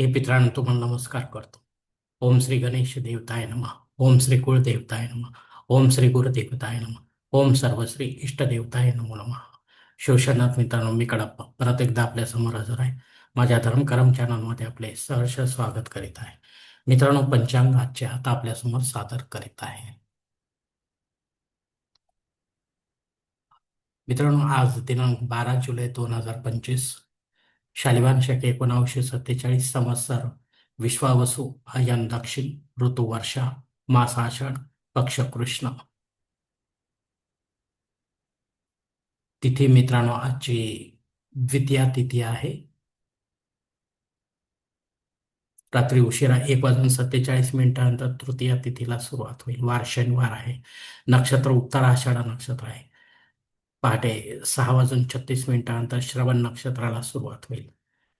हे पित्रांनो तुम्हाला नमस्कार करतो. ओम श्री गणेश देवताय नमः. ओम श्री कुळदेवताय नमः. ओम श्री गुरुदेवताय नमः. ओम सर्वश्री इष्टदेवताय नमो नमः. शिवशनाथ मित्रांनो मी कडप्पा. परत एकदा आपल्यासमोर हजर आहे. माझ्या धर्मकरम चॅनलमध्ये आपले सहर्ष स्वागत करीत आहे. मित्रांनो पंचांग आजचे हात आपल्यासमोर सादर करीत आहे. मित्रांनो आज दिनांक बारा जुलै दोन हजार पंचवीस शालिवान शके एकोणावीसशे सत्तेचाळीस संवत्सर विश्वावसु अयन दक्षिण ऋतू वर्षा पक्षकृष्ण. पक्ष कृष्ण तिथी मित्रांनो आजची द्वितीया तिथी आहे. रात्री उशिरा एक वाजून सत्तेचाळीस मिनिटानंतर तृतीया तिथीला सुरुवात होईल. वार शनिवार आहे. नक्षत्र उत्तर आषाढा नक्षत्र आहे. पहाटे सहा वाजून छत्तीस मिनिटानंतर श्रवण नक्षत्राला सुरुवात होईल.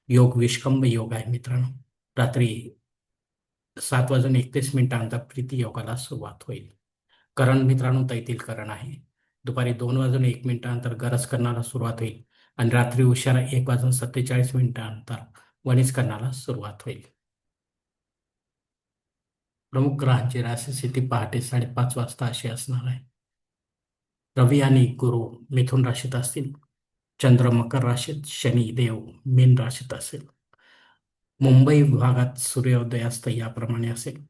योग विष्कंभ योग आहे मित्रांनो. रात्री सात वाजून एकतीस मिनिटानंतर प्रीती योगाला सुरुवात होईल. करण मित्रांनो तैतील करण आहे. दुपारी दोन वाजून एक मिनिटानंतर गरज करणाला सुरुवात होईल आणि रात्री उशिरा एक वाजून सत्तेचाळीस मिनिटानंतर वणीस सुरुवात होईल. प्रमुख ग्रहांची राशी स्थिती पहाटे साडेपाच वाजता अशी असणार आहे. रवी आणि गुरु मिथुन राशीत असतील चंद्र मकर राशीत शनी देव मीन राशीत असेल. मुंबई विभागात सूर्योदयास्त याप्रमाणे असेल.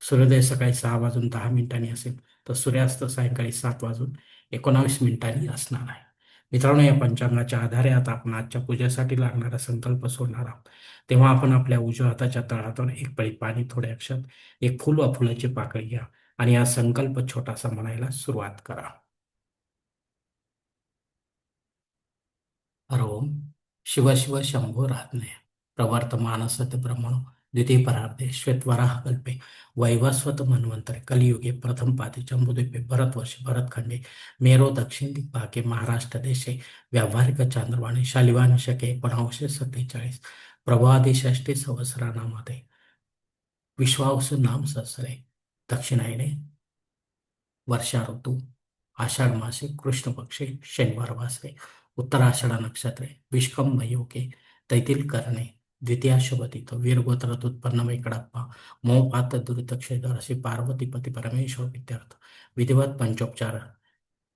सूर्योदय सकाळी सहा वाजून दहा मिनिटांनी असेल. तर सूर्यास्त सायंकाळी सात वाजून एकोणावीस मिनिटांनी असणार आहे. मित्रांनो या पंचांगाच्या आधारे आता आपण आजच्या पूजेसाठी लागणारा संकल्प सोडणार आहोत. तेव्हा आपण आपल्या उजव्या हाताच्या तळातून एक पळी पाणी थोड्या अक्षात एक फुल व फुलाची पाकळी घ्या आणि हा संकल्प छोटासा म्हणायला सुरुवात करा. हरोम शिव शिव शंभो राधने प्रवर्तमानसत ब्रह्मणो द्वितीय परार्धे श्वेतवराह कल्पे। वैवस्वत मन्वंतरे कलियुगे प्रथम पादे जम्बुद्वीपे भरतवर्षे भरतखंडे मेरो दक्षिण दिग्भागे महाराष्ट्र देशे व्यावहारिक चांद्रवाणी शालिवान शके एकोणावीसशे सत्तेचाळीस प्रभादी षष्टी संवत्सरानामध्ये विश्वावसु नाम सहस्रे दक्षिणायने वर्षा ऋतू आषाढ मासे कृष्ण पक्षे शनिवार वासरे उत्तराषाढा नक्षत्रे विष्कंभ योगे तैतील करणे द्वितीया शुभतीत वीरगोत्रात उत्पन्न कडप्पा मोपात दुरितक्षेत्र असे पार्वती पती परमेश्वर विद्यार्थ विधिवत पंचोपचार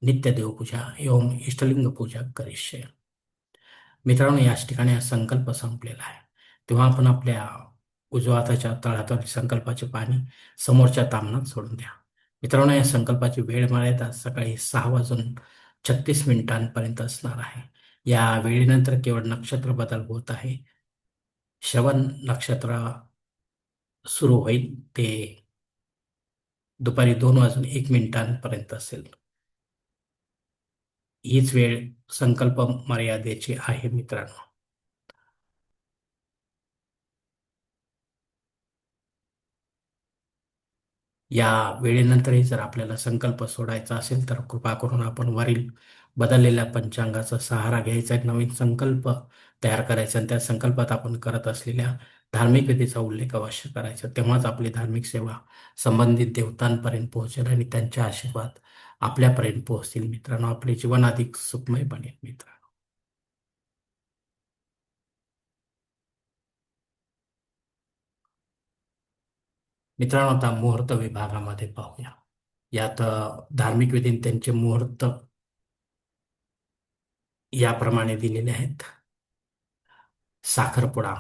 नित्य देवपूजा एवं इष्टलिंग पूजा करिष्य. मित्रांनो याच ठिकाणी हा संकल्प संपलेला आहे. तेव्हा आपण आपल्या उजव्या हाताच्या संकल्पाचे पाणी समोरच्या तामनात सोडून द्या. मित्रांनो या संकल्पाची वेळ मर्यादा सकाळी सहा वाजून छत्तीस मिनिटांपर्यंत असणार आहे. या वेळेनंतर केवळ नक्षत्र बदल होत आहे. श्रवण नक्षत्र सुरू होईल. ते दुपारी दोन वाजून एक मिनिटांपर्यंत असेल. हीच वेळ संकल्प मर्यादेची आहे मित्रांनो. या वेळेनंतरही जर आपल्याला संकल्प सोडायचा असेल तर कृपा करून आपण वरील बदललेल्या पंचांगाचा सहारा घ्यायचा एक नवीन संकल्प तयार करायचा आणि त्या संकल्पात आपण करत असलेल्या धार्मिक विधीचा उल्लेख अवश्य करायचा तेव्हाच आपली धार्मिक सेवा संबंधित देवतांपर्यंत पोहोचेल आणि त्यांचे आशीर्वाद आपल्यापर्यंत पोहोचतील. मित्रांनो आपले जीवन अधिक सुखमय बनेल मित्रांनो. मित्रांनो आता मुहूर्त विभागामध्ये पाहूया. यात धार्मिक विधी त्यांचे मुहूर्त याप्रमाणे दिलेले आहेत. साखरपुडा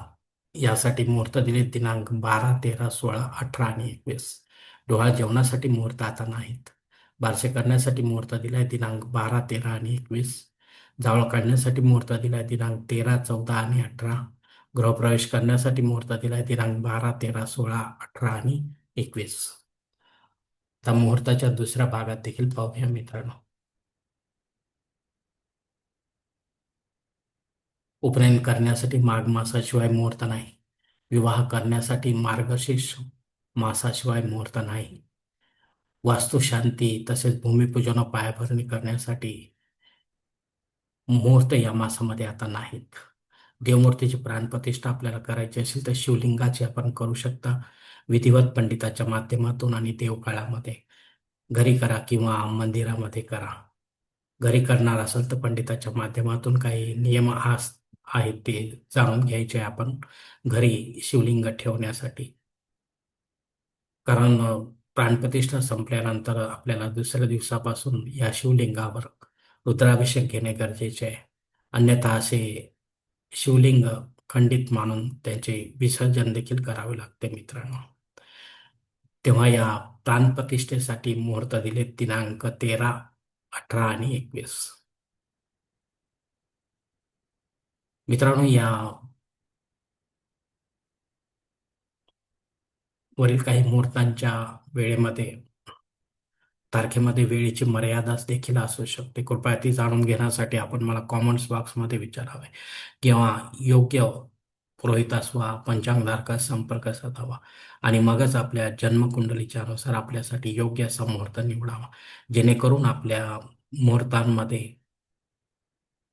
यासाठी मुहूर्त दिले दिनांक बारा तेरा सोळा अठरा आणि एकवीस. डोळा जेवणासाठी मुहूर्त आता नाहीत. बारसे करण्यासाठी मुहूर्त दिलाय दिनांक बारा तेरा आणि एकवीस. जावळ काढण्यासाठी मुहूर्त दिलाय दिनांक तेरा चौदा आणि अठरा. गृहप्रवेश करण्यासाठी मुहूर्त दिलाय दिनांक बारा तेरा सोळा अठरा आणि एकवीस. आता मुहूर्ताच्या दुसऱ्या भागात देखील पाहूया मित्रांनो. उपनयन करण्यासाठी माघ मासाशिवाय मुहूर्त नाही. विवाह करण्यासाठी मार्गशीर्ष मासाशिवाय मुहूर्त नाही. वास्तुशांती तसेच भूमिपूजन पायाभरणी करण्यासाठी मुहूर्त या मासामध्ये आता नाहीत. देवमूर्तीची प्राणप्रतिष्ठा आपल्याला करायची असेल तर शिवलिंगाची आपण करू शकता. विधिवत पंडिताच्या माध्यमातून आणि देवकाळामध्ये. घरी करा किंवा मंदिरामध्ये करा. घरी करणार असेल तर पंडिताच्या माध्यमातून काही नियम आस आहेत ते जाणून घ्यायचे आपण. घरी शिवलिंग ठेवण्यासाठी. कारण प्राणप्रतिष्ठा संपल्यानंतर आपल्याला दुसऱ्या दिवसापासून या शिवलिंगावर रुद्राभिषेक घेणे गरजेचे आहे. अन्यथा असे शिवलिंग खंडित मानून त्यांचे विसर्जन देखील करावे लागते मित्रांनो. तेव्हा या प्राणप्रतिष्ठेसाठी मुहूर्त दिले दिनांक तेरा अठरा आणि एकवीस. मित्रांनो या वरील काही मुहूर्तांच्या वेळेमध्ये तारखेमध्ये वेळेची मर्यादा देखील असू शकते. कृपया ती जाणून घेण्यासाठी आपण मला कॉमेंट्स बॉक्समध्ये विचारावे. किंवा योग्य पुरोहितास वा पंचांगधारकास संपर्क साधावा. आणि मगच आपल्या जन्मकुंडलीच्या अनुसार आपल्यासाठी योग्य असा मुहूर्त निवडावा. जेणेकरून आपल्या मुहूर्तांमध्ये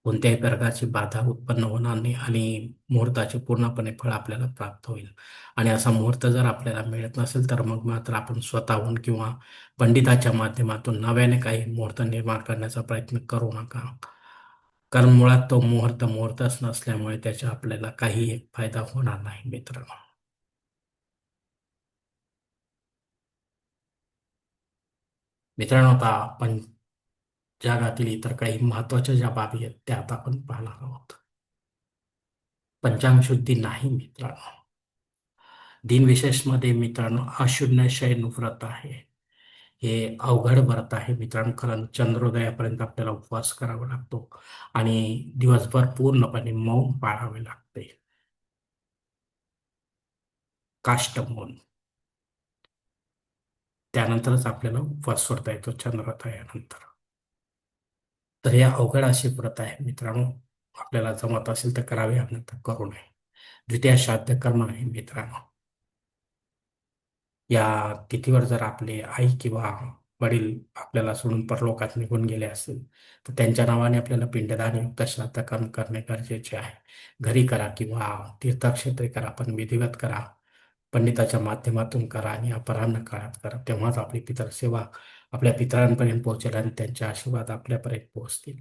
कोणत्याही प्रकारची बाधा उत्पन्न होणार नाही आणि मुहूर्ताचे पूर्णपणे फळ आपल्याला प्राप्त होईल. आणि असा मुहूर्त जर आपल्याला मिळत नसेल तर मग मात्र आपण स्वतःहून किंवा पंडिताच्या माध्यमातून नव्याने काही मुहूर्त निर्माण करण्याचा प्रयत्न करू नका. कारण मुळात तो मुहूर्त मुहूर्तच नसल्यामुळे त्याचा आपल्याला काही फायदा होणार नाही मित्रांनो मित्रांनो आता आपण जगातील इतर काही महत्त्वाच्या ज्या बाबी आहेत त्या आता आपण पाहणार आहोत. पंचांग शुद्धी नाही मित्रांनो. दिनविशेषमध्ये मित्रांनो अशून्य शयन व्रत आहे. हे अवघड व्रत आहे मित्रांनो. कारण चंद्रोदयापर्यंत आपल्याला उपवास करावा लागतो आणि दिवसभर पूर्णपणे मौन पाळावे लागते. काष्ट मौन. त्यानंतरच आपल्याला उपवास सोडता येतो चंद्रोदयानंतर. तर हे अवघड अशी व्रत आहे. मित्रांनो आपल्याला जमत असेल तर करावे अन्यथा करू नये. द्वितीय श्राद्ध कर्म आहे मित्रांनो. या तिथीवर जर आपले आई किंवा वडील आपल्याला सोडून परलोकात निघून गेले असेल तर त्यांच्या नावाने आपल्याला पिंडदान युक्त श्राद्ध कर्म करणे गरजेचे आहे. घरी करा किंवा तीर्थक्षेत्रे करा पण विधिवत करा. पंडिताच्या माध्यमातून करा आणि अपराह्न काळात करा. तेव्हाच आपली पितर सेवा आपल्या पितरांपर्यंत पोहोचेल आणि त्यांचे आशीर्वाद आपल्यापर्यंत पोहोचतील.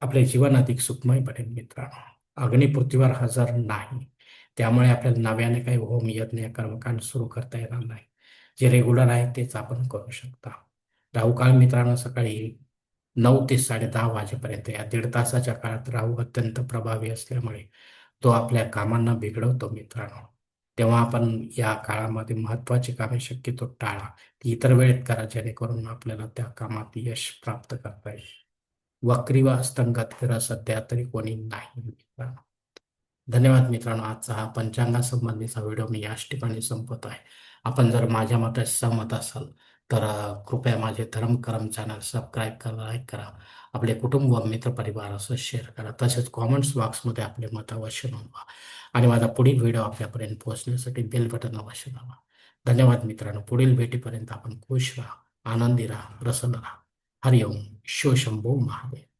आपले जीवन अधिक सुखमय बनेल मित्रांनो. अग्निपृथ्वीवर हजर नाही. त्यामुळे आपल्याला नव्याने काही होम यज्ञ कर्मकांड सुरू करता येणार नाही. जे रेग्युलर आहे तेच आपण करू शकता. राहुकाळ मित्रांनो सकाळी नऊ ते साडे दहा वाजेपर्यंत. या दीड तासाच्या काळात राहू अत्यंत प्रभावी असल्यामुळे तो आपल्या कामांना बिघडवतो मित्रांनो. तेव्हा आपण या काळामध्ये महत्वाची कामे शक्यतो टाळा. ती इतर वेळेत करा जेणेकरून आपल्याला त्या कामात यश प्राप्त करता येईल. वक्री व अस्तंगत फिरा सध्या तरी कोणी नाही. मित्रांनो धन्यवाद मित्रांनो. आजचा हा पंचांगासंबंधीचा व्हिडिओ मी याच ठिकाणी संपत आहे आपण जर माझ्या मतात सहमत असाल तर कृपया माझे धर्म कर्म चॅनल सबस्क्राईब करा लाईक करा. आपले कुटुंब व मित्रपरिवारासह शेअर करा. तसेच कॉमेंट्स बॉक्समध्ये आपले मत अवश्य नोंदवा. आणि माझा पुढील व्हिडिओ आपल्यापर्यंत पोहोचण्यासाठी बेल बटन अवश्य दाबा. धन्यवाद मित्रांनो. पुढील भेटीपर्यंत आपण खुश राहा आनंदी राहा प्रसन्न राहा. हरिओम. शिवशंभो महादेव.